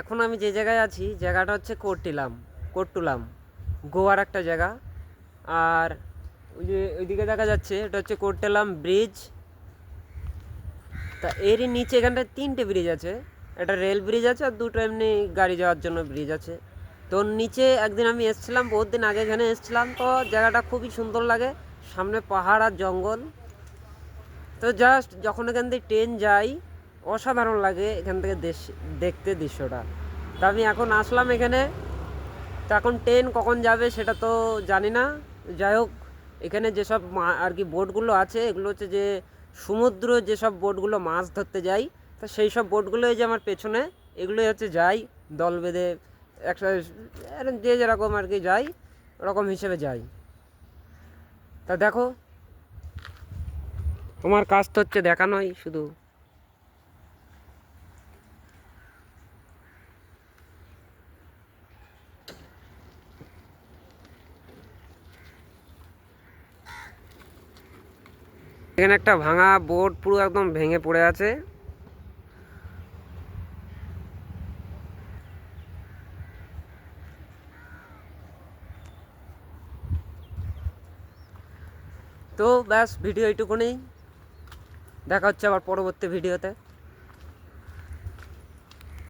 এখন আমি যে জায়গায় আছি, জায়গাটা হচ্ছে কোট্টিলাম, কোট্টুলাম। গোয়ার একটা জায়গা। আর ওই যে, ওইদিকে দেখা যাচ্ছে, এটা হচ্ছে কোট্টেলাম ব্রিজ। তা এরই নিচে এখানটায় তিনটে ব্রিজ আছে। একটা রেল ব্রিজ আছে আর দুটো এমনি গাড়ি যাওয়ার জন্য ব্রিজ আছে। তো নিচে একদিন আমি এসেছিলাম, বহুত দিন আগে এখানে এসেছিলাম। তো জায়গাটা খুবই সুন্দর লাগে। সামনে পাহাড় আর জঙ্গল। তো জাস্ট যখন এখান থেকে ট্রেন যাই অসাধারণ লাগে এখান থেকে দেশ, দেখতে দৃশ্যটা। তা আমি এখন আসলাম এখানে। তো এখন ট্রেন কখন যাবে সেটা তো জানি না। যাই হোক, এখানে যেসব আর কি বোটগুলো আছে, এগুলো হচ্ছে যে সমুদ্র যেসব বোটগুলো মাছ ধরতে যাই, তা সেই সব বোটগুলো এই যে আমার পেছনে, এগুলোই হচ্ছে যাই, দল বেঁধে একটা যে যেরকম আর কি যাই, ওরকম হিসেবে যাই। তা দেখো, তোমার কাজ তো হচ্ছে দেখানোই শুধু। এখানে একটা ভাঙা বোর্ড পুরো একদম ভেঙে পড়ে আছে। তো ব্যাস, ভিডিও এইটুকুনি দেখা হচ্ছে আবার পরবর্তী ভিডিওতে।